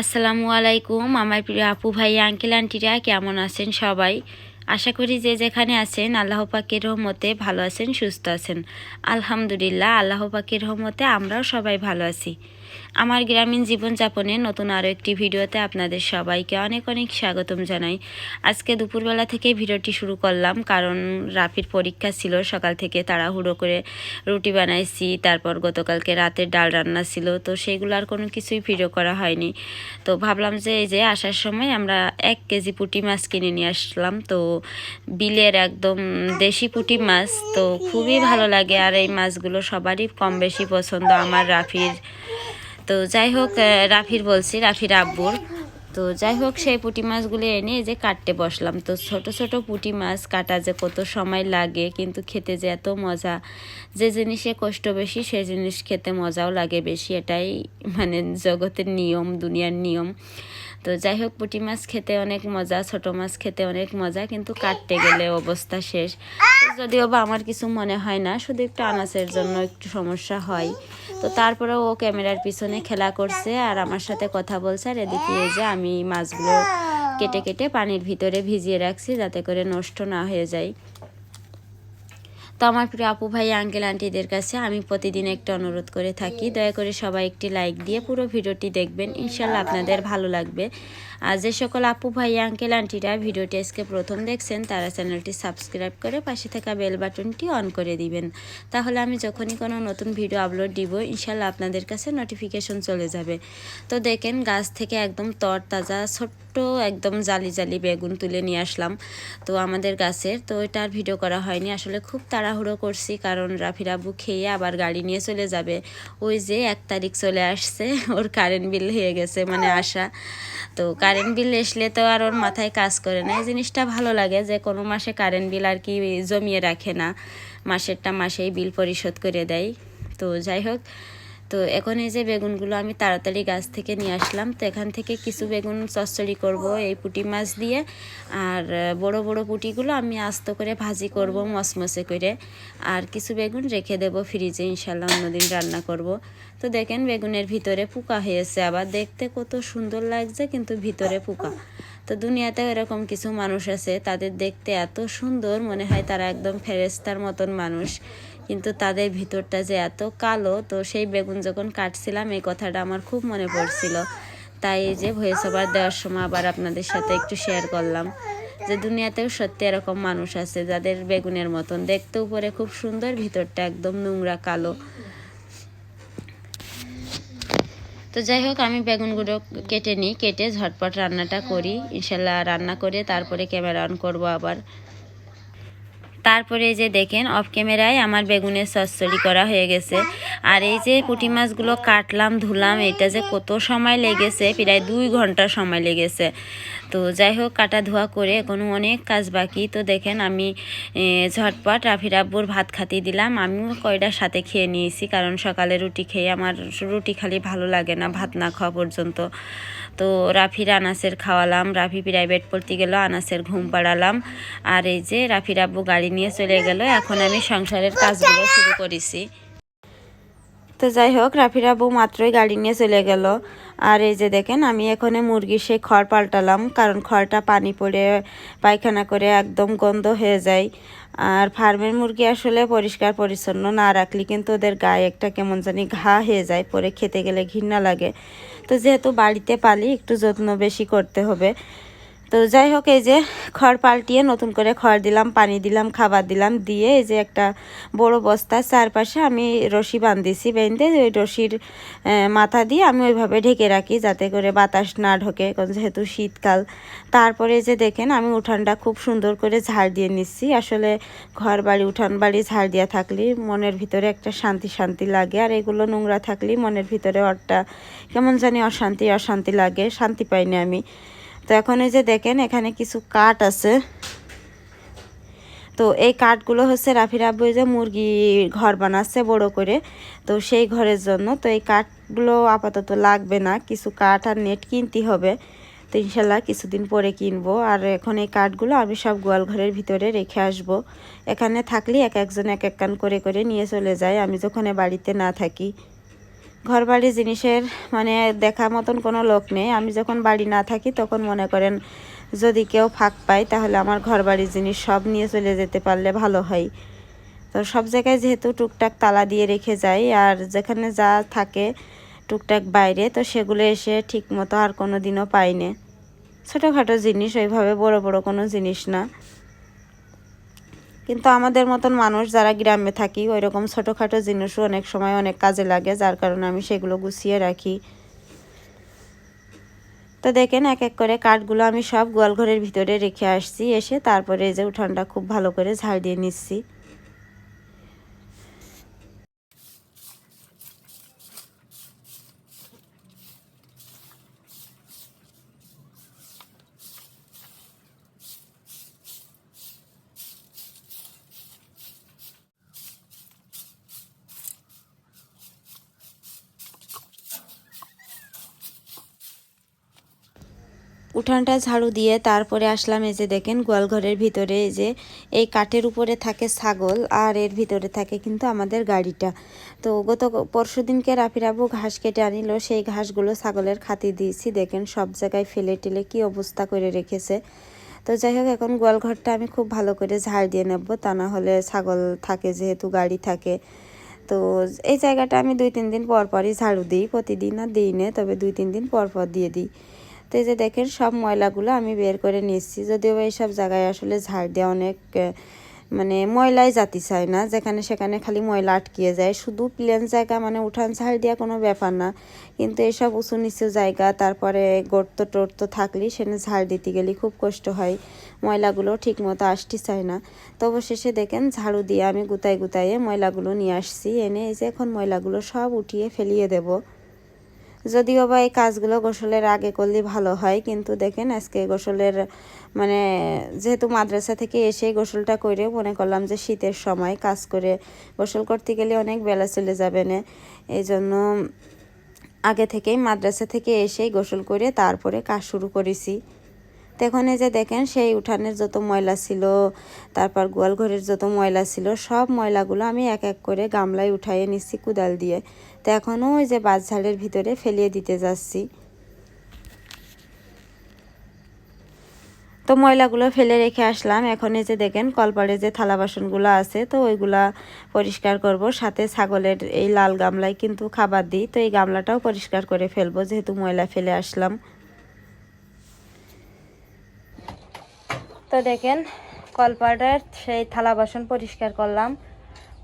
আসসালামু আলাইকুম, আমার প্রিয় আপু ভাই আঙ্কেল আন্টিরা কেমন আছেন সবাই? আশা করি যে যেখানে আছেন, আল্লাহ পাকের রহমতে ভালো আছেন, সুস্থ আছেন। আলহামদুলিল্লাহ, আল্লাহ পাকের রহমতে আমরাও সবাই ভালো আছি। আমার গ্রামীণ জীবনযাপনে নতুন আরও একটি ভিডিওতে আপনাদের সবাইকে অনেক অনেক স্বাগতম জানাই। আজকে দুপুরবেলা থেকে ভিডিওটি শুরু করলাম, কারণ রাফির পরীক্ষা ছিল, সকাল থেকে তাড়াহুড়ো করে রুটি বানাইছি, তারপর গতকালকে রাতের ডাল রান্না ছিল, তো সেগুলো আর কোনো কিছুই ভিডিও করা হয়নি। তো ভাবলাম যে এই যে আসার সময় আমরা এক কেজি পুঁটি মাছ কিনে নিয়ে আসলাম, তো বিলের একদম দেশি পুঁটি মাছ, তো খুবই ভালো লাগে। আর এই মাছগুলো সবারই কম বেশি পছন্দ আমার রাফির তো যাই হোক রাফির বলছি, রাফির আব্বুর। তো যাই হোক, সেই পুঁটি মাছগুলি এনে যে কাটতে বসলাম। তো ছোট ছোট পুঁটি মাছ কাটা যে কত সময় লাগে, কিন্তু খেতে যে এত মজা। যে জিনিসে কষ্ট বেশি সেই জিনিস খেতে মজাও লাগে বেশি। এটাই মানে জগতের নিয়ম, দুনিয়ার নিয়ম। তো যাই হোক পুঁটি মাছ খেতে অনেক মজা, ছোট মাছ খেতে অনেক মজা, কিন্তু কাটতে গেলে অবস্থা শেষ। যদিও বা আমার কিছু মনে হয় না, শুধু একটু আনাসের জন্য একটু সমস্যা হয়। তো তারপরেও ও ক্যামেরার পিছনে খেলা করছে আর আমার সাথে কথা বলছে আর এদিকে যে আমি মাছগুলো কেটে কেটে পানির ভিতরে ভিজিয়ে রাখছি, যাতে করে নষ্ট না হয়ে যায়। তো আমার প্রিয় আপু ভাই আঙ্কেল আন্টিদের কাছে আমি প্রতিদিন একটা অনুরোধ করে থাকি। দয়া করে সবাই একটি লাইক দিয়ে পুরো ভিডিওটি দেখবেন। ইনশাল্লাহ আপনাদের ভালো লাগবে। আর যে সকল আপু ভাই আঙ্কেল আন্টিরা ভিডিওটি আজকে প্রথম দেখছেন, তারা চ্যানেলটি সাবস্ক্রাইব করে পাশে থাকা বেল বাটনটি অন করে দিবেন। তাহলে আমি যখনই কোনো নতুন ভিডিও আপলোড দিব ইনশাল্লাহ আপনাদের কাছে নোটিফিকেশন চলে যাবে। তো দেখেন, গাছ থেকে একদম তর তাজা ছোট্ট একদম জালি জালি বেগুন তুলে নিয়ে আসলাম তো আমাদের গাছের। তো এটার ভিডিও করা হয়নি। আসলে খুব তাড়াহুড়ো করছি কারণ রাফির আব্বু খেয়ে আবার গাড়ি নিয়ে চলে যাবে। ওই যে এক তারিখ চলে আসছে, ওর কারেন্ট বিল হয়ে গেছে মানে আসা। তো কারেন্ট বিল আসলে তো আর ওর মাথায় কাজ করে না। এই জিনিসটা ভালো লাগে যে কোনো মাসে কারেন্ট বিল আর কি জমিয়ে রাখে না। মাসেরটা মাসেই বিল পরিশোধ করে দেয়। তো যাই হোক তো এখন এই যে বেগুনগুলো আমি তাড়াতাড়ি গাছ থেকে নিয়ে আসলাম, তো এখান থেকে কিছু বেগুন চচ্চড়ি করব এই পুঁটি মাছ দিয়ে। আর বড় বড় পুঁটিগুলো আমি আস্ত করে ভাজি করব মসমসে করে। আর কিছু বেগুন রেখে দেব ফ্রিজে ইনশাল্লাহ অন্যদিন রান্না করব। তো দেখেন বেগুনের ভিতরে পোকা হয়েছে, আবার দেখতে কত সুন্দর লাগছে কিন্তু ভিতরে পোকা। তো দুনিয়াতে এরকম কিছু মানুষ আছে, তাদের দেখতে এত সুন্দর, মনে হয় তারা একদম ফেরেস্তার মতন মানুষ। কিন্তু তাদের ভিতরটা যে এত কালো, তো সেই বেগুন যখন কাটছিলাম, এই কথাটা আমার খুব মনে পড়ছিল। তাই এই যে ভয়েস ওভার দেওয়ার সময় আবার আপনাদের সাথে একটু শেয়ার করলাম যে দুনিয়াতেও সত্যি এরকম মানুষ আছে যাদের বেগুনের মতন। দেখতে উপরে খুব সুন্দর, ভিতরটা একদম নোংরা, কালো। তো যাই হোক, আমি বেগুনগুলো কেটে নিই, কেটে ঝটপট রান্নাটা করি। ইনশাল্লাহ রান্না করে তারপরে ক্যামেরা অন করব আবার। তারপরে এই যে দেখেন অফ ক্যামেরায় আমার বেগুনের চচ্চড়ি করা হয়ে গেছে। আর এই যে পুঁটি মাছগুলো কাটলাম, ধুলাম, এটা যে কত সময় লেগেছে, প্রায় দুই ঘণ্টা সময় লেগেছে। তো যাই হোক, কাটা ধোয়া করে এখনও অনেক কাজ বাকি। তো দেখেন, আমি ঝটপট রাফির আব্বুর ভাত খাতিয়ে দিলাম। আমিও কয়টার সাথে খেয়ে নিয়েছি, কারণ সকালে রুটি খেয়ে আমার রুটি খালি ভালো লাগে না, ভাত না খাওয়া পর্যন্ত। তো রাফির আনাসের খাওয়ালাম। রাফি প্রাইভেট পড়তে গেল, আনাসের ঘুম পাড়ালাম। আর এই যে রাফির আব্বু গাড়ি নিয়ে চলে গেল। এখন আমি সংসারের কাজগুলো শুরু করেছি। তো যাই হোক, রাফির আব্বু মাত্রই গাড়ি নিয়ে চলে গেল। আর এই যে দেখেন, আমি এখানে মুরগির সেই খড় পাল্টালাম। কারণ খড়টা পানি পড়ে, পায়খানা করে একদম গন্ধ হয়ে যায়। আর ফার্মের মুরগি আসলে পরিষ্কার পরিচ্ছন্ন না রাখলে কিন্তু ওদের গায়ে একটা কেমন জানি ঘা হয়ে যায়। পরে খেতে গেলে ঘৃণা লাগে। তো যেহেতু বাড়িতে পালি একটু যত্ন বেশি করতে হবে। তো যাই হোক, এই যে খড় পাল্টিয়ে নতুন করে খড় দিলাম, পানি দিলাম, খাবার দিলাম, দিয়ে এই যে একটা বড় বস্তার চারপাশে আমি রশি বান্ধিছি বেঁধে, ওই রশির মাথা দিয়ে আমি ওইভাবে ঢেকে রাখি যাতে করে বাতাস না ঢোকে যেহেতু শীতকাল। তারপরে যে দেখেন, আমি উঠানটা খুব সুন্দর করে ঝাড় দিয়ে নিচ্ছি। আসলে ঘর বাড়ি, উঠান বাড়ি ঝাড় দেওয়া থাকলে মনের ভিতরে একটা শান্তি শান্তি লাগে, আর এগুলো নোংরা থাকলে মনের ভিতরে একটা কেমন জানি অশান্তি অশান্তি লাগে, শান্তি পাইনি আমি। তো এখন এই যে দেখেন, এখানে কিছু কাঠ আছে। তো এই কাঠগুলো হচ্ছে রাফির আব্বু যে মুরগি ঘর বানাচ্ছে বড় করে। তো সেই ঘরের জন্য তো এই কাঠগুলো আপাতত লাগবে না। কিছু কাঠ আর নেট কিনতে হবে। তো ইনশাল্লাহ কিছুদিন পরে কিনবো। আর এখন এই কাঠগুলো আমি সব গোয়াল ঘরের ভিতরে রেখে আসব। এখানে থাকলে এক একজন এক এক কান করে করে নিয়ে চলে যায়। আমি যখন বাড়িতে না থাকি ঘর বাড়ি জিনিসের মানে দেখা মতন কোনো লোক নেই। আমি যখন বাড়ি না থাকি তখন মনে করেন, যদি কেউ ফাঁক পায় তাহলে আমার ঘর বাড়ির জিনিস সব নিয়ে চলে যেতে পারলে ভালো হয়। তো সব জায়গায় যেহেতু টুকটাক তালা দিয়ে রেখে যাই আর যেখানে যা থাকে টুকটাক বাইরে, তো সেগুলো এসে ঠিক মতো আর কোনো দিনও পাইনি ছোটোখাটো জিনিস, ওইভাবে বড় বড় কোনো জিনিস না। কিন্তু আমাদের মতন মানুষ যারা গ্রামে থাকি ওই রকম ছোটোখাটো জিনিসও অনেক সময় অনেক কাজে লাগে, যার কারণে আমি সেগুলো গুছিয়ে রাখি। তো দেখেন এক এক করে কাঠগুলো আমি সব গোয়ালঘরের ভিতরে রেখে আসছি, এসে তারপরে এই যে উঠানটা খুব ভালো করে ঝাড় দিয়ে নিচ্ছি। উঠানটা ঝাড়ু দিয়ে তারপরে আসলাম এই যে দেখেন গোয়ালঘরের ভিতরে এই যে এই কাঠের উপরে থাকে ছাগল আর এর ভিতরে থাকে কিন্তু আমাদের গাড়িটা। তো গত পরশু দিনকে রাফিরাবু ঘাস কেটে আনিল, সেই ঘাসগুলো ছাগলের খাতি দিয়েছি। দেখেন সব জায়গায় ফেলে টেলে কি অবস্থা করে রেখেছে। তো যাই হোক, এখন গোয়ালঘরটা আমি খুব ভালো করে ঝাড় দিয়ে নেব, তা না হলে ছাগল থাকে যেহেতু, গাড়ি থাকে। তো এই জায়গাটা আমি দুই তিন দিন পর পরই ঝাড়ু দিই, প্রতিদিন আর দিই না, তবে দুই তিন দিন পর পর দিয়ে দিই। তো এই যে দেখেন সব ময়লাগুলো আমি বের করে নিচ্ছি যদিও এইসব জায়গায় আসলে ঝাড় দেওয়া অনেক মানে ময়লাই জাতি চায় না। যেখানে সেখানে খালি ময়লা আটকিয়ে যায়। শুধু প্লেন জায়গা মানে উঠান ঝাড় দেওয়া কোনো ব্যাপার না। কিন্তু এসব উঁচু নিচু জায়গা, তারপরে গর্ত টর্ত থাকলে সেখানে ঝাড় দিতে গেলে খুব কষ্ট হয়। ময়লাগুলো ঠিক মতো আসতে চায় না। তো অবশেষে দেখেন ঝাড়ু দিয়ে আমি গুতাই গুতাইয়ে ময়লাগুলো নিয়ে আসছি। এনে এই যে এখন ময়লাগুলো সব উঠিয়ে ফেলিয়ে দেবো। যদিও বা এই কাজগুলো গোসলের আগে করলে ভালো হয়, কিন্তু দেখেন আজকে গোসলের মানে যেহেতু মাদ্রাসা থেকে এসে গোসলটা করে মনে করলাম যে শীতের সময় কাজ করে গোসল করতে গেলে অনেক বেলা চলে যাবে না এই জন্য আগে থেকেই মাদ্রাসা থেকে এসেই গোসল করে তারপরে কাজ শুরু করেছি। তো এখন এই যে দেখেন সেই উঠানের যত ময়লা ছিল, তারপর গোয়াল ঘরের যত ময়লা ছিল, সব ময়লাগুলো আমি এক এক করে গামলায় উঠাইয়ে নিচ্ছি কুদাল দিয়ে। তো এখনও ওই যে বাঁশঝালের ভিতরে ফেলিয়ে দিতে যাচ্ছি। তো ময়লাগুলো ফেলে রেখে আসলাম। এখন এই যে দেখেন, কলপাড়ে যে থালা বাসনগুলো আছে, তো ওইগুলা পরিষ্কার করব। সাথে ছাগলের এই লাল গামলায় কিন্তু খাবার দিই, তো এই গামলাটাও পরিষ্কার করে ফেলব, যেহেতু ময়লা ফেলে আসলাম। তো দেখেন, কলপাড়ের সেই থালা বাসন পরিষ্কার করলাম।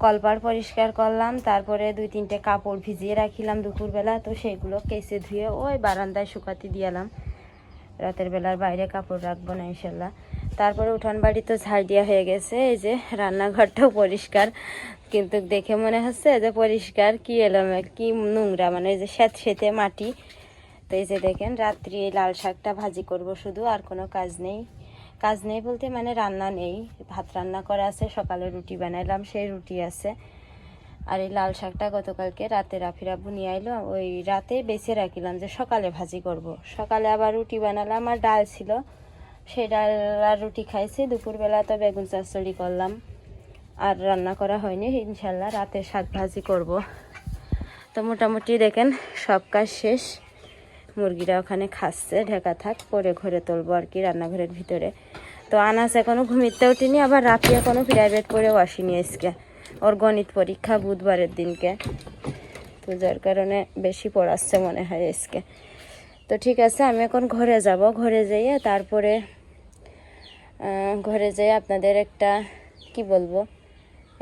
কলপাড় পরিষ্কার করলাম, তারপরে দুই তিনটে কাপড় ভিজিয়ে রাখিলাম দুপুরবেলা, তো সেগুলো কেসে ধুয়ে ওই বারান্দায় শুকাতে দিয়ালাম রাতের বেলার বাইরে কাপড় রাখব না, ইনশাল্লাহ। তারপরে উঠান বাড়ি তো ঝাড় দেওয়া হয়ে গেছে, এই যে রান্নাঘরটাও পরিষ্কার। কিন্তু দেখে মনে হচ্ছে যে পরিষ্কার কি এলাম, কি নোংরা মানে এই যে স্যাঁত সেতে মাটি। তো এই যে দেখেন, রাত্রি এই লাল শাকটা ভাজি করব শুধু, আর কোনো কাজ নেই। কাজ নেই বলতে মানে রান্না নেই। ভাত রান্না করা আছে, সকালে রুটি বানাইলাম, সেই রুটি আছে। আর এই লাল শাকটা গতকালকে রাতে রাফিরাবু নিয়ে আইলো, ওই রাতে বেছে রাখিলাম যে সকালে ভাজি করব। সকালে আবার রুটি বানালাম আর ডাল ছিল। সেই ডাল আর রুটি খাইছি, দুপুরবেলা তো বেগুন চাচড়ি করলাম। আর রান্না করা হয়নি ইনশাল্লাহ রাতে শাক ভাজি করব। তো মোটামুটি দেখেন, সব কাজ শেষ। মুরগিরা ওখানে খাচ্ছে, ঢেকা থাক, পরে ঘরে তুলবো আর কি রান্নাঘরের ভিতরে। তো আনাস এখনও ঘুমিতে উঠিনি আবার রাতে এখনও প্রাইভেট পড়েও আসিনি আজকে। ওর গণিত পরীক্ষা বুধবারের দিনকে। তো যার কারণে বেশি পড়াচ্ছে মনে হয় আজকে। তো ঠিক আছে, আমি এখন ঘরে যাব। ঘরে যেয়ে তারপরে ঘরে যেয়ে আপনাদের একটা, কি বলব,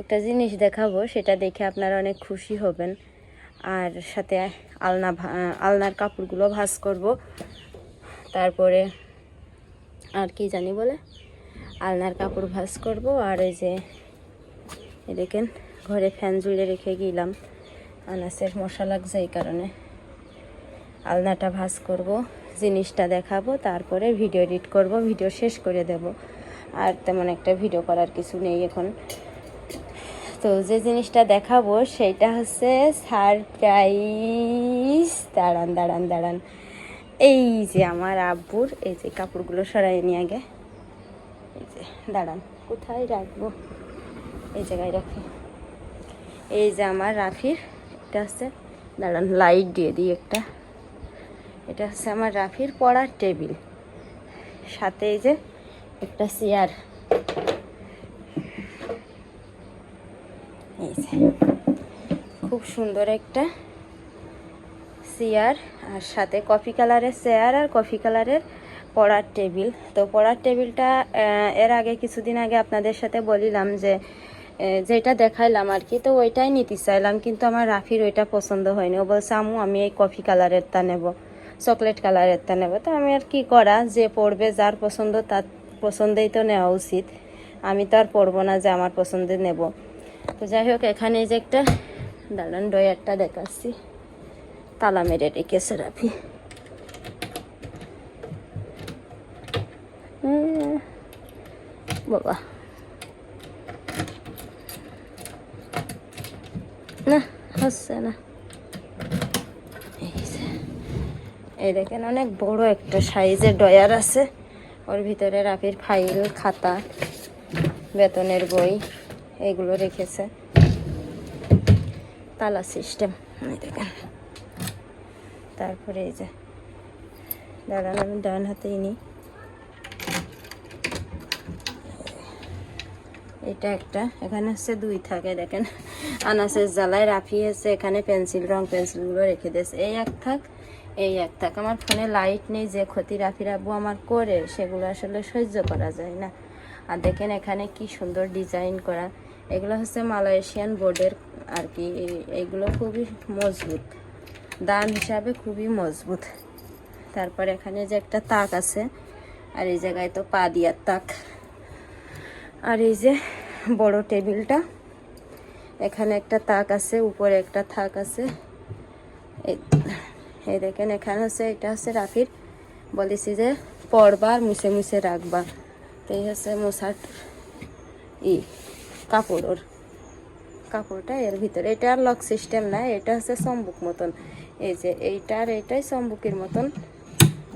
একটা জিনিস দেখাবো। সেটা দেখে আপনারা অনেক খুশি হবেন। আর সাথে আলনা আলনার কাপড়গুলো ভাস করব। তারপরে আর কি জানি বলে? আলনার কাপড় ভাস করব আর এই যে দেখেন, ঘরে ফ্যান জুড়ে রেখে গেলাম। আনাসের মশা লাগছে এই কারণে। আলনাটা ভাস করব, জিনিসটা দেখাবো, তারপরে ভিডিও এডিট করব, ভিডিও শেষ করে দেব। আর তেমন একটা ভিডিও করার কিছু নেই এখন। তো যে জিনিসটা দেখাবো সেইটা হচ্ছে সারপ্রাইজ। দাঁড়ান দাঁড়ান দাঁড়ান। এই যে আমার আব্বুর, এই যে কাপড়গুলো সরাই নিয়ে আগে। এই যে, দাঁড়ান, কোথায় রাখব? এই জায়গায় রাখি। এই যে আমার রাফির, এটা হচ্ছে, দাঁড়ান, লাইট দিয়ে দিই একটা। এটা হচ্ছে আমার রাফির পড়ার টেবিল। সাথে এই যে একটা চেয়ার। যে খুব সুন্দর একটা চেয়ার আর সাথে কফি কালারের চেয়ার আর কফি কালারের পড়ার টেবিল। তো পড়ার টেবিলটা এর আগে কিছুদিন আগে আপনাদের সাথে বলিলাম যে যেটা দেখাইলাম আর কি, তো ওইটাই নিতে চাইলাম, কিন্তু আমার রাফির ওইটা পছন্দ হয়নি। ও বলছে আমু আমি এই কফি কালারেরটা নেব, চকলেট কালারেরটা নেব। তো আমি আর কি করা, যে পড়বে, যার পছন্দ তার পছন্দেই তো নেওয়া উচিত। আমি তো আর পড়ব না যে আমার পছন্দের নেব। তো যাই হোক, এখানে যে একটা দাঁড়ান ডয়ারটা দেখাচ্ছি। তালা মেরে রেখেছে রাফি বাবা। না, হচ্ছে না। এই দেখেন অনেক বড় একটা সাইজের ডয়ার আছে। ওর ভিতরে রাফির ফাইল, খাতা, বেতনের বই। এইগুলো রেখেছে। তালা সিস্টেম দেখেন। তারপরে এই যে, দাঁড়ান, আমি ডান হাতেই নিই। এটা একটা, এখানে হচ্ছে দুই থাকে, দেখেন। আনাসের জ্বালায় রাফিয়েছে, এখানে পেন্সিল, রং পেন্সিলগুলো রেখে দিয়েছে। এই এক থাক, এই এক থাক। আমার ফোনে লাইট নেই যে ক্ষতি রাফি রাব্বু আমার করে, সেগুলো আসলে সহ্য করা যায় না। আর দেখেন এখানে কি সুন্দর ডিজাইন করা। এগুলো হচ্ছে মালয়েশিয়ান বোর্ডের আর কি, এগুলো খুবই মজবুত। দাম হিসাবে খুবই মজবুত। তারপর এখানে যে একটা তাক আছে, আর এই জায়গায় তো পা দিয়ার তাক। আর এই যে বড় টেবিলটা, এখানে একটা তাক আছে, উপরে একটা থাক আছে। এই দেখেন, এখানে হচ্ছে, এটা হচ্ছে রাফির, বলেছি যে পড়বা আর মুছে মুছে রাখবা তো এই হচ্ছে মশার ই। কাপড় ওর। কাপড়টা এর ভিতরে। এটা আর লক সিস্টেম না, এটা হচ্ছে চম্বুক মতন। এই যে এইটা আর এইটাই চম্বুকের মতন।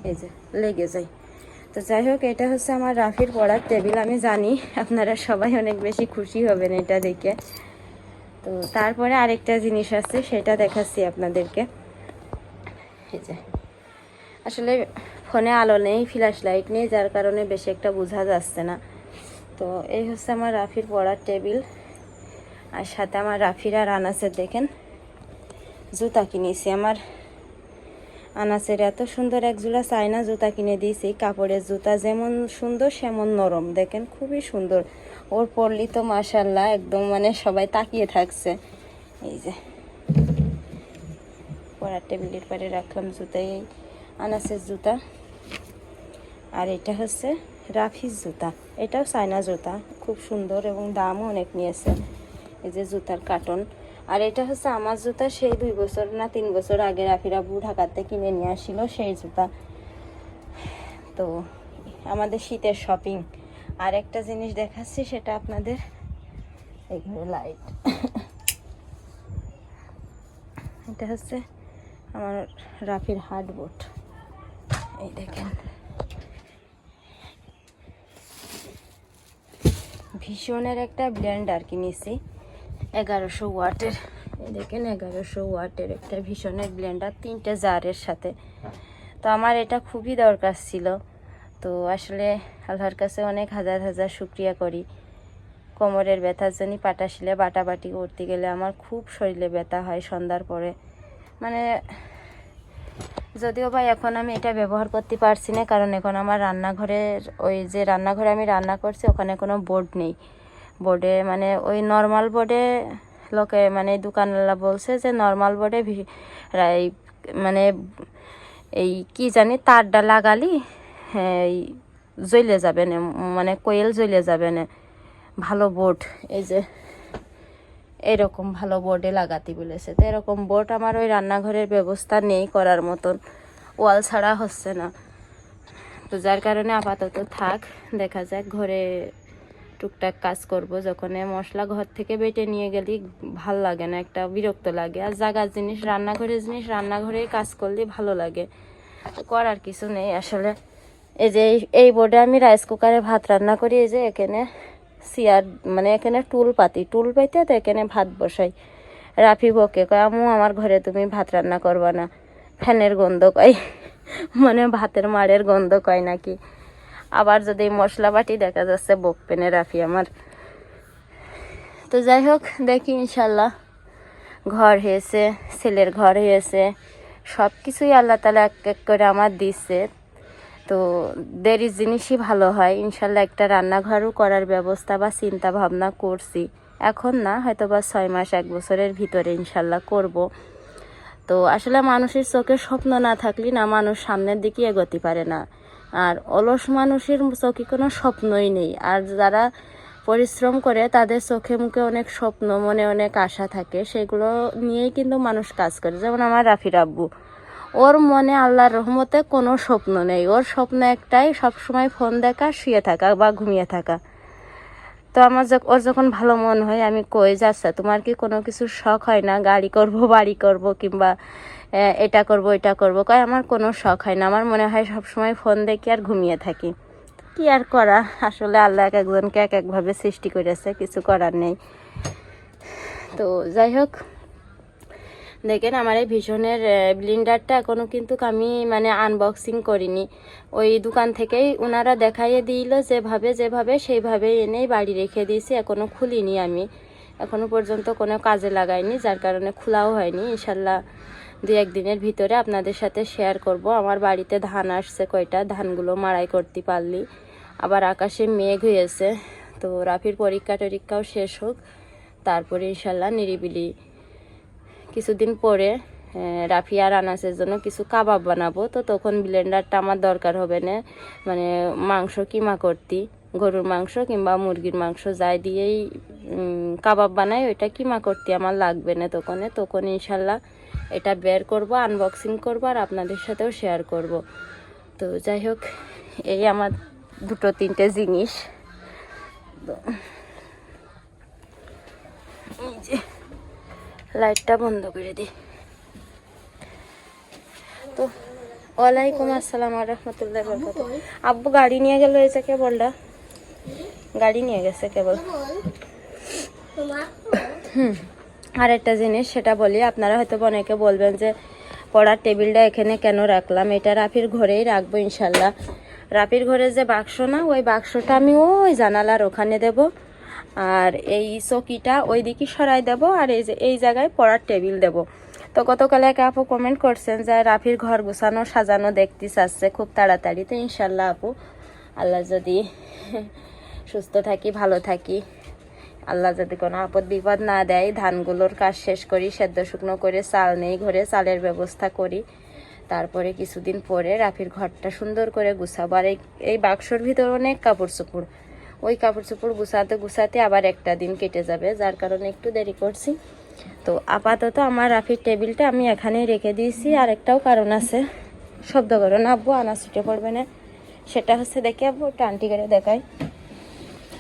এই যে, লেগে যায়। তো যাই হোক, এটা হচ্ছে আমার রাফির পড়ার টেবিল, আমি জানি আপনারা সবাই অনেক বেশি খুশি হবেন এটা দেখে। তো তারপরে আরেকটা জিনিস আছে, সেটা দেখাচ্ছি আপনাদেরকে। এই যে, আসলে ফোনে আলো নেই, ফ্ল্যাশ লাইট নেই, যার কারণে বেশি একটা বোঝা যাচ্ছে না। তো এই হচ্ছে আমার রাফির পড়ার টেবিল। আর সাথে আমার রাফির আর আনাসের দেখেন জুতা কিনেছি। আমার আনাসের এত সুন্দর এক জোড়া চায়না জুতা কিনে দিয়েছি। কাপড়ের জুতা যেমন সুন্দর, সেমন নরম। দেখেন, খুবই সুন্দর। ওর পরলি তো মাসাল্লাহ একদম মানে সবাই তাকিয়ে থাকছে। এই যে পড়ার টেবিলের পারে রাখলাম জুতা এই আনাসের জুতা। আর এটা হচ্ছে রাফির জুতা। এটাও চায়না জুতা, খুব সুন্দর এবং দামও অনেক নিয়েছে। এই যে জুতার কার্টন। আর এটা হচ্ছে আমার জুতা, সেই দুই বছর না তিন বছর আগে রাফিরা বু ঢাকাতে কিনে নিয়ে আসছিল সেই জুতা। তো আমাদের শীতের শপিং আর একটা জিনিস দেখাচ্ছি, সেটা আপনাদের। এখানে লাইট এটা হচ্ছে আমার রাফির হার্ড বোট এই দেখেন। ভীষণের একটা ব্লেন্ডার কিনেছি এগারোশো ওয়াটের দেখেন এগারোশো ওয়াটের একটা ভীষণের ব্লেন্ডার তিনটে জারের সাথে। তো আমার এটা খুবই দরকার ছিল। তো আসলে আল্লাহর কাছে অনেক হাজার হাজার শুক্রিয়া করি। কোমরের ব্যথার জন্য পাটাশিলে বাটাবাটি করতে গেলে আমার খুব শরীরে ব্যথা হয় সন্ধ্যার পরে। মানে যদিও বা এখন আমি এটা ব্যবহার করতে পারছি না, কারণ এখন আমার রান্নাঘরের ওই যে রান্নাঘরে আমি রান্না করছি, ওখানে কোনো বোর্ড নেই। বোর্ডে মানে ওই নর্মাল বোর্ডে লোকে মানে দোকানওয়ালা বলছে যে নর্মাল বোর্ডে মানে এই কি জানি, তারটা লাগালি হ্যাঁ এই জ্বলে যাবে না মানে কোয়েল জ্বলে যাবে না। ভালো বোর্ড এই যে। এরকম ভালো বোর্ডে লাগাতে বলেছে। তো এরকম বোর্ড আমার ওই রান্নাঘরের ব্যবস্থা নেই করার মতন। ওয়াল ছাড়া হচ্ছে না। তো যার কারণে আপাতত থাক, দেখা যাক ঘরে টুকটাক কাজ করব। যখন মশলা ঘর থেকে বেটে নিয়ে গেলে, ভালো লাগে না, একটা বিরক্ত লাগে। আর জাগার জিনিস, রান্নাঘরের জিনিস, রান্নাঘরে কাজ করলে ভালো লাগে। করার কিছু নেই। আসলে এই যে এই বোর্ডে আমি রাইস কুকারে ভাত রান্না করি, এই যে এখানে চেয়ার মানে এখানে টুল পাতি, টুল পাইতে তো এখানে ভাত বসাই। রাফি বকে কয় আমু আমার ঘরে তুমি ভাত রান্না করবা না। ফ্যানের গন্ধ কয় মানে ভাতের মাড়ের গন্ধ কয় নাকি? আবার যদি মশলা বাটি দেখা যাচ্ছে, বক পেনে রাফি আমার। তো যাই হোক, দেখি ইনশাল্লাহ ঘর হয়েছে, ছেলের ঘর হয়েছে। সব কিছুই আল্লাহ তালা এক এক করে আমার দিচ্ছে তো দেরি জিনিসই ভালো হয়। ইনশাল্লাহ একটা রান্নাঘরও করার ব্যবস্থা বা চিন্তা ভাবনা করছি। এখন না হয়তো বা ছয় মাস, এক বছরের ভিতরে ইনশাল্লাহ করব। তো আসলে মানুষের চোখে স্বপ্ন না থাকলে না মানুষ সামনের দিকে এগোতে পারে না। আর অলস মানুষের চোখে কোনো স্বপ্নই নেই। আর যারা পরিশ্রম করে, তাদের চোখে মুখে অনেক স্বপ্ন, মনে অনেক আশা থাকে। সেগুলো নিয়েই কিন্তু মানুষ কাজ করে। যেমন আমার রাফির আব্বু। ওর মনে আল্লাহর রহমতে কোনো স্বপ্ন নেই। ওর স্বপ্ন একটাই, সবসময় ফোন দেখা, শুয়ে থাকা বা ঘুমিয়ে থাকা। তো আমার ওর যখন ভালো মন হয়, আমি কই যাচ্ছে তোমার কি কোনো কিছু শখ হয় না? গাড়ি করব, বাড়ি করব, কিংবা এটা করব এটা করব? কয় আমার কোনো শখ হয় না। আমার মনে হয় সবসময় ফোন দেখি আর ঘুমিয়ে থাকি। কি আর করা? আসলে আল্লাহ এক একজনকে এক একভাবে সৃষ্টি করেছে, কিছু করার নেই। তো যাই হোক দেখেন আমার এই ভীষণের ব্লিন্ডারটা এখনও কিন্তু আমি মানে আনবক্সিং করিনি। ওই দোকান থেকেই ওনারা দেখাইয়ে দিল, যেভাবে যেভাবে, সেইভাবে এনেই বাড়ি রেখে দিয়েছি এখনও খুলিনি আমি। এখনও পর্যন্ত কোনো কাজে লাগাইনি, যার কারণে খোলাও হয়নি। ইনশাল্লাহ দু একদিনের ভিতরে আপনাদের সাথে শেয়ার করব। আমার বাড়িতে ধান আসছে কয়টা, ধানগুলো মাড়াই করতে পারলি। আবার আকাশে মেঘ হয়েছে। তো রাফির পরীক্ষা টরীক্ষাও শেষ হোক। তারপরে ইনশাল্লাহ নিরিবিলি কিছুদিন পরে রাফি আর আনাসের জন্য কিছু কাবাব বানাবো। তো তখন ব্লেন্ডারটা আমার দরকার হবে না। মানে মাংস কিমা করতি? গরুর মাংস কিংবা মুরগির মাংস যাই দিয়েই কাবাব বানাই, ওইটা কিমা করতে? আমার লাগবে না তখন। তখন ইনশাল্লাহ এটা বের করব আনবক্সিং করব আর আপনাদের সাথেও শেয়ার করব। তো যাই হোক, এই আমার দুটো তিনটে জিনিস। লাইটটা বন্ধ করে দিই। তো, ওয়ালাইকুম আসসালাম রহমতুল্লাহ আব্বু গাড়ি নিয়ে গেল যে কেবলটা। গাড়ি নিয়ে গেছে কেবল। হুম, আর একটা জিনিস সেটা বলি, আপনারা হয়তো অনেকে বলবেন যে পড়ার টেবিলটা এখানে কেন রাখলাম? এটা রাফির ঘরেই রাখব ইনশাল্লাহ। রাফির ঘরে যে বাক্স না, ওই বাক্সটা আমি ওই জানালার ওখানে দেব। আর এই চকিটা ওই দিকে সরাই দেব আর এই যে এই জায়গায় পড়ার টেবিল দেব। তো গতকাল এক আপু কমেন্ট করছেন যে রাফির ঘর গুছানো, সাজানো দেখতে চাচ্ছে খুব তাড়াতাড়ি। তো ইনশাল্লাহ আপু, আল্লাহ যদি সুস্থ থাকি, ভালো থাকি, আল্লাহ যদি কোনো আপদ বিপদ না দেয়, ধানগুলোর কাজ শেষ করি, সেদ্ধ শুকনো করে চাল নেই, ঘরে চালের ব্যবস্থা করি। তারপরে কিছুদিন পরে রাফির ঘরটা সুন্দর করে গুছাবো। আর এই বাক্সর ভিতর অনেক কাপড় চোপড়। ওই কাপড় চোপড় গুছাতে গুছাতে আবার একটা দিন কেটে যাবে, যার কারণে একটু দেরি করছি। তো আপাতত আমার রাফির টেবিলটা আমি এখানেই রেখে দিয়েছি আর একটাও কারণ আছে। শব্দ করো না আব্বু আনা ছুটে পড়বে না। সেটা হচ্ছে দেখে আব্বু টানটি করে দেখাই।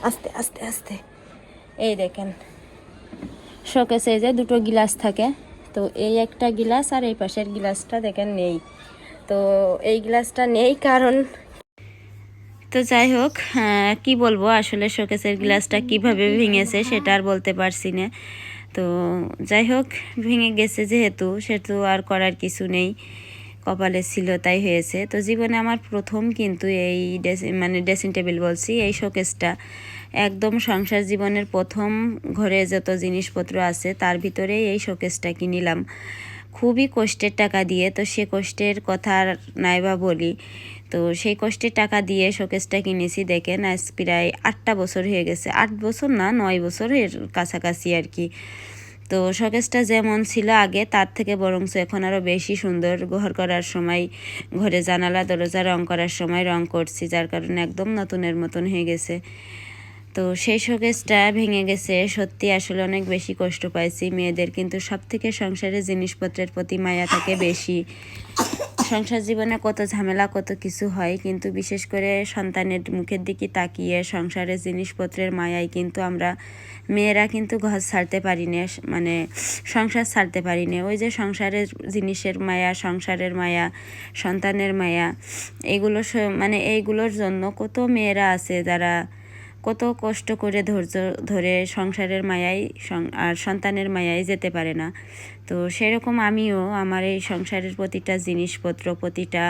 আস্তে আস্তে আস্তে। এই দেখেন, শোকেসে যে দুটো গিলাস থাকে, তো এই একটা গিলাস আর এই পাশের গিলাসটা দেখেন নেই। তো এই গ্লাসটা নেই কারণ তো যাই হোক আহ, কি বলব? আসলে শোকেসের গ্লাসটা কীভাবে ভেঙেছে সেটা আর বলতে পারছি না। তো যাই হোক ভেঙে গেছে যেহেতু সেহেতু আর করার কিছু নেই। কপালে ছিল তাই হয়েছে। তো জীবনে আমার প্রথম কিন্তু এই মানে ড্রেসিং টেবিল বলছি এই শোকেসটা। একদম সংসার জীবনের প্রথম ঘরে যত জিনিসপত্র আছে তার ভিতরেই এই শোকেসটা কিনিলাম। খুবই কষ্টের টাকা দিয়ে তো সে কষ্টের কথা আর নাইবা বলি। তো সেই কষ্টের টাকা দিয়ে শোকেসটা কিনেছি দেখেন, আজ প্রায় আটটা বছর হয়ে গেছে। আট বছর না, নয় বছরের কাছাকাছি আর কি। তো শোকেসটা যেমন ছিল আগে, তার থেকে বরংস এখন আরও বেশি সুন্দর ঘর করার সময়, ঘরে জানালা, দরজা রং করার সময় রং করছি, যার কারণে একদম নতুনের মতন হয়ে গেছে। তো সেই শোকেসটা ভেঙে গেছে। সত্যি আসলে অনেক বেশি কষ্ট পাইছি মেয়েদের, কিন্তু সব থেকে সংসারের জিনিসপত্রের প্রতি মায়া থাকে বেশি। সংসার জীবনে কত ঝামেলা, কত কিছু হয়, কিন্তু বিশেষ করে সন্তানের মুখের দিকে তাকিয়ে সংসারের জিনিসপত্রের মায়ায় কিন্তু আমরা মেয়েরা কিন্তু ঘর ছাড়তে পারি না মানে সংসার ছাড়তে পারি না। ওই যে সংসারের জিনিসের মায়া, সংসারের মায়া, সন্তানের মায়া, এগুলো মানে এইগুলোর জন্য কত মেয়েরা আছে যারা কত কষ্ট করে ধৈর্য ধরে সংসারের মায়াই আর সন্তানের মায়াই যেতে পারে না। তো সেরকম আমিও আমার এই সংসারের প্রতিটা জিনিসপত্র, প্রতিটা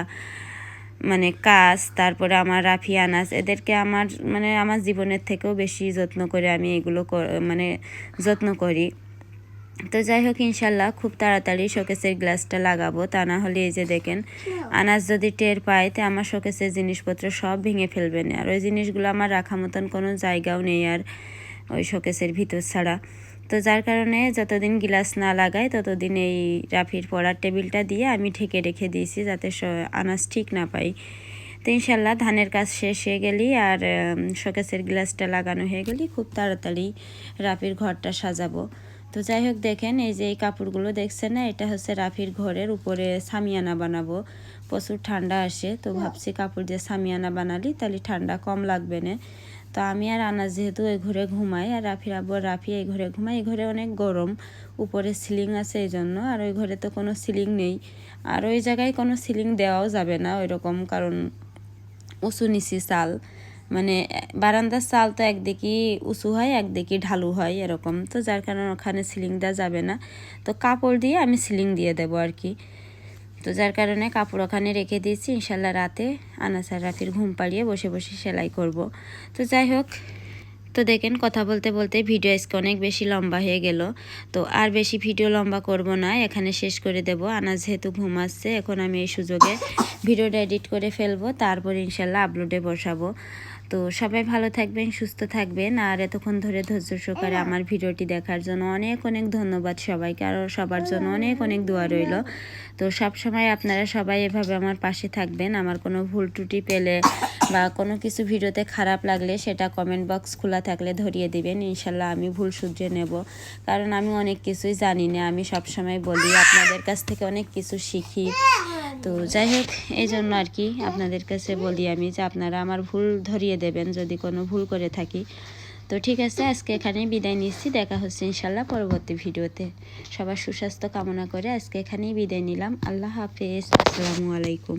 মানে কাজ, তারপরে আমার রাফি আনাস এদেরকে আমার মানে আমার জীবনের থেকেও বেশি যত্ন করে আমি এগুলো মানে যত্ন করি। তো যাই হোক, ইনশাল্লাহ খুব তাড়াতাড়ি শোকেসের গ্লাসটা লাগাবো। তা না হলে এই যে দেখেন, আনাজ যদি টের পায়, তো আমার শোকেসের জিনিসপত্র সব ভেঙে ফেলবে না। আর ওই জিনিসগুলো আমার রাখা মতন কোনো জায়গাও নেই আর ওই শোকেসের ভিতর ছাড়া। তো যার কারণে যতদিন গ্লাস না লাগাই, ততদিন এই রাফির পড়ার টেবিলটা দিয়ে আমি ঢেকে রেখে দিয়েছি যাতে আনাজ ঠিক না পাই। তো ইনশাল্লাহ ধানের কাজ শেষ হয়ে গেলি আর শোকেসের গ্লাসটা লাগানো হয়ে গেলি, খুব তাড়াতাড়ি রাফির ঘরটা সাজাবো। তো যাই হোক, দেখেন এই যে এই কাপড়গুলো দেখছেন না? এটা হচ্ছে রাফির ঘরের উপরে সামিয়ানা বানাবো। প্রচুর ঠান্ডা আসে, তো ভাবছি কাপড় দিয়ে সামিয়ানা বানালি, তাহলে ঠান্ডা কম লাগবে না। তো আমি আর আনাজ যেহেতু এই ঘরে ঘুমাই, আর রাফির আব্বু রাফি এই ঘরে ঘুমাই এই ঘরে অনেক গরম, উপরে সিলিং আছে এই জন্য, আর ওই ঘরে তো কোনো সিলিং নেই। আর ওই জায়গায় কোনো সিলিং দেওয়াও যাবে না ওই রকম কারণ উঁচু নিচি চাল। মানে বারান্দার চাল তো একদিকে উঁচু হয় একদিকে ঢালু হয়, এরকম। তো যার কারণে ওখানে সিলিং দেওয়া যাবে না। তো কাপড় দিয়ে আমি সিলিং দিয়ে দেবো আর কি। তো যার কারণে কাপড় ওখানে রেখে দিয়েছি, ইনশাল্লাহ রাতে আনাসার রাফির ঘুম পাড়িয়ে বসে বসে সেলাই করব। তো যাই হোক, তো দেখেন কথা বলতে বলতে ভিডিও আজকে অনেক বেশি লম্বা হয়ে গেল। তো আর বেশি ভিডিও লম্বা করব না, এখানে শেষ করে দেব। আনাজ যেহেতু ঘুমাচ্ছে এখন আমি এই সুযোগে ভিডিওটা এডিট করে ফেলব, তারপর ইনশাল্লাহ আপলোডে বসাবো। তো সবাই ভালো থাকবেন, সুস্থ থাকবেন। আর এতক্ষণ ধরে ধৈর্য সহকারে আমার ভিডিওটি দেখার জন্য অনেক অনেক ধন্যবাদ সবাইকে। আর সবার জন্য অনেক অনেক দোয়া রইল। তো সব সময় আপনারা সবাই এভাবে আমার পাশে থাকবেন। আমার কোনো ভুল ত্রুটি পেলে বা কোনো কিছু ভিডিওতে খারাপ লাগলে সেটা কমেন্ট বক্স খোলা থাকলে ধরিয়ে দিবেন। ইনশাল্লাহ আমি ভুল শুধরে নেব। কারণ আমি অনেক কিছুই জানি না। আমি সব সময় বলি, আপনাদের কাছ থেকে অনেক কিছু শিখি। তো যাই হোক, এই জন্য আর কি আপনাদের কাছে বলি আমি যে আপনারা আমার ভুল ধরিয়ে দেবেন যদি কোনো ভুল করে থাকি। তো ঠিক আছে, আজকে এখানে বিদায় নিচ্ছি। দেখা হচ্ছে ইনশাল্লাহ পরবর্তী ভিডিওতে। সবার সুস্বাস্থ্য কামনা করে আজকে এখানেই বিদায় নিলাম। আল্লাহ হাফেজ। আসসালামু আলাইকুম।